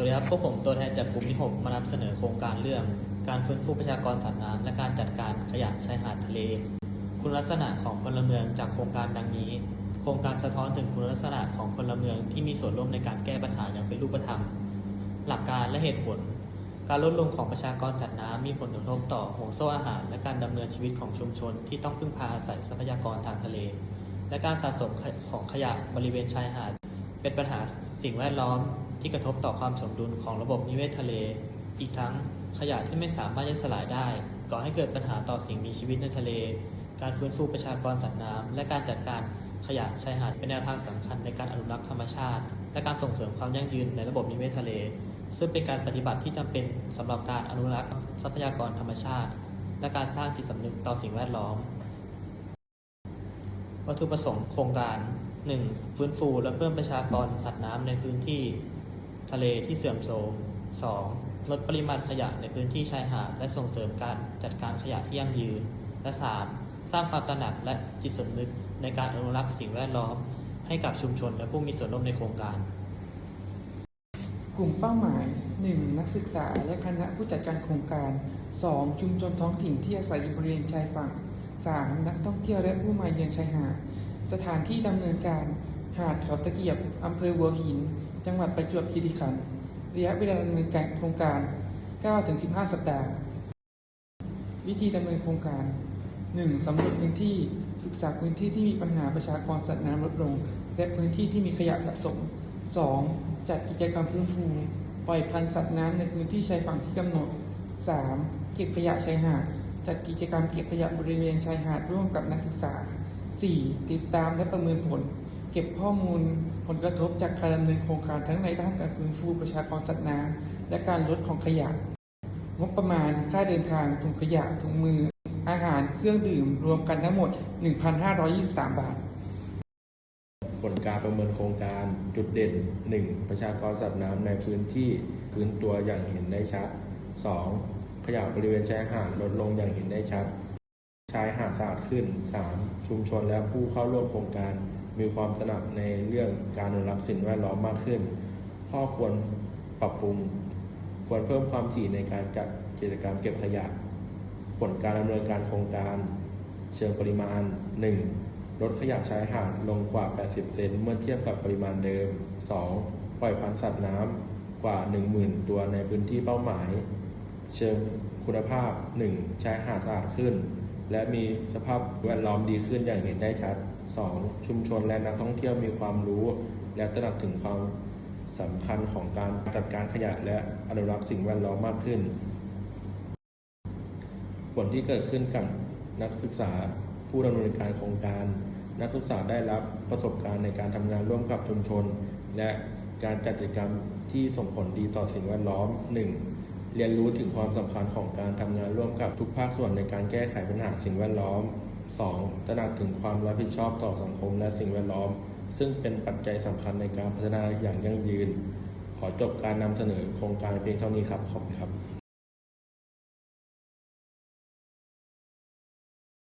วัสดีครับ พวกผมตัวแทนจากกลุ่มที่ 6 มานำเสนอโครงการเรื่อง การฟื้นฟูประชากรสัตว์น้ำและการจัดการขยะชายหาดทะเล คุณลักษณะของพลเมืองจากโครงการดังนี้ โครงการสะท้อนถึงคุณลักษณะของพลเมืองที่มีส่วนร่วมในการแก้ปัญหาอย่างเป็นรูปธรรม หลักการและเหตุผล การลดลงของประชากรสัตว์น้ำมีผลกระทบต่อห่วงโซ่อาหาร และการดำเนินชีวิตของชุมชน ที่ต้องพึ่งพาอาศัยทรัพยากรทางทะเล และการสะสมของขยะบริเวณชายหาด เป็นปัญหาสิ่งแวดล้อมที่กระทบต่อความสมดุลของระบบนิเวศทะเล อีกทั้งขยะที่ไม่สามารถย่อยสลายได้ก่อให้เกิดปัญหาต่อสิ่งมีชีวิตในทะเล การฟื้นฟูประชากรสัตว์น้ำและการจัดการขยะชายหาดเป็นแนวทางสำคัญในการอนุรักษ์ธรรมชาติ และการส่งเสริมความยั่งยืนในระบบนิเวศทะเล ซึ่งเป็นการปฏิบัติที่จำเป็นสำหรับการอนุรักษ์ทรัพยากรธรรมชาติ และการสร้างจิตสำนึกต่อสิ่งแวดล้อม วัตถุประสงค์โครงการ 1. ฟื้นฟูและเพิ่มประชากรสัตว์น้ำในพื้นที่ทะเลที่เสื่อมโทรม 2. ลดปริมาณขยะในพื้นที่ชายหาดและส่งเสริมการจัดการขยะที่ยั่งยืน และ 3. สร้างความตระหนักและจิตสำนึกในการอนุรักษ์สิ่งแวดล้อม ให้กับชุมชนและผู้มีส่วนร่วมในโครงการ กลุ่มเป้าหมาย 1. นักศึกษาและคณะผู้จัดการโครงการ 2. ชุมชนท้องถิ่นที่อาศัยอยู่บริเวณชายฝั่ง 3. นักท่องเที่ยวและผู้มาเยือนชายหาด สถานที่ดำเนินการ หาดเขาตะเกียบอำเภอหัวหิน จังหวัดประจวบคีรีขันธ์ระยะเวลาดำเนินการโครงการ 9-15 สัปดาห์ วิธีดำเนินโครงการ 1. สำรวจพื้นที่ศึกษาพื้นที่ที่มีปัญหาประชากรสัตว์น้ำลดลง และพื้นที่ที่มีขยะสะสม 2. จัดกิจกรรมฟื้นฟู ปล่อยพันธุ์สัตว์น้ำในพื้นที่ชายฝั่งที่กำหนด 3. เก็บขยะชายหาด จัดกิจกรรมเก็บขยะบริเวณชายหาดร่วมกับนักศึกษา 4. ติดตามและประเมินผล เก็บข้อมูลผลกระทบจากการดำเนินโครงการทั้งในด้านการฟื้นฟูประชากรสัตว์น้ำและการลดของขยะ งบประมาณค่าเดินทางถุงขยะถุงมือ อาหารเครื่องดื่มรวมกันทั้งหมด 1,523 บาท ผลการประเมินโครงการจุดเด่น 1. ประชากรสัตว์น้ำในพื้นที่ฟื้นตัวอย่างเห็นได้ชัด 2. ขยะบริเวณชายหาดลดลงอย่างเห็นได้ชัด ชายหาดสะอาดขึ้น 3. ชุมชนและผู้เข้าร่วมโครงการมีความสนับในเรื่องการอนุรักษ์สิ่งแวดล้อมมากขึ้น ข้อควรปรับปรุง ควรเพิ่มความถี่ในการจัดกิจกรรมเก็บขยะ ผลการดำเนินการโครงการ เชิงปริมาณ 1. ลดขยะชายหาดลงกว่า 80 เซนเมื่อเทียบกับปริมาณเดิม 2. ปล่อยพันธุ์สัตว์น้ำกว่า 10,000 ตัวในพื้นที่เป้าหมาย เชิงคุณภาพ 1. ชายหาดสะอาดขึ้น และมีสภาพแวดล้อมดีขึ้นอย่างเห็นได้ชัด 2. ชุมชนและนักท่องเที่ยวมีความรู้ และตระหนักถึงความสำคัญของการจัดการขยะและอนุรักษ์สิ่งแวดล้อมมากขึ้น ผลที่เกิดขึ้นกับนักศึกษาผู้ดำเนินการโครงการ นักศึกษาได้รับประสบการณ์ในการทำงานร่วมกับชุมชน และการจัดกิจกรรมที่ส่งผลดีต่อสิ่งแวดล้อม 1. เรียนรู้ถึงความสำคัญของการทำงานร่วมกับทุกภาคส่วนในการแก้ไขปัญหาสิ่งแวดล้อม 2. ตระหนักถึงความรับผิดชอบต่อสังคมและสิ่งแวดล้อม ซึ่งเป็นปัจจัยสำคัญในการพัฒนาอย่างยั่งยืน ขอจบการนำเสนอโครงการเพียงเท่านี้ครับ ขอบคุณครับ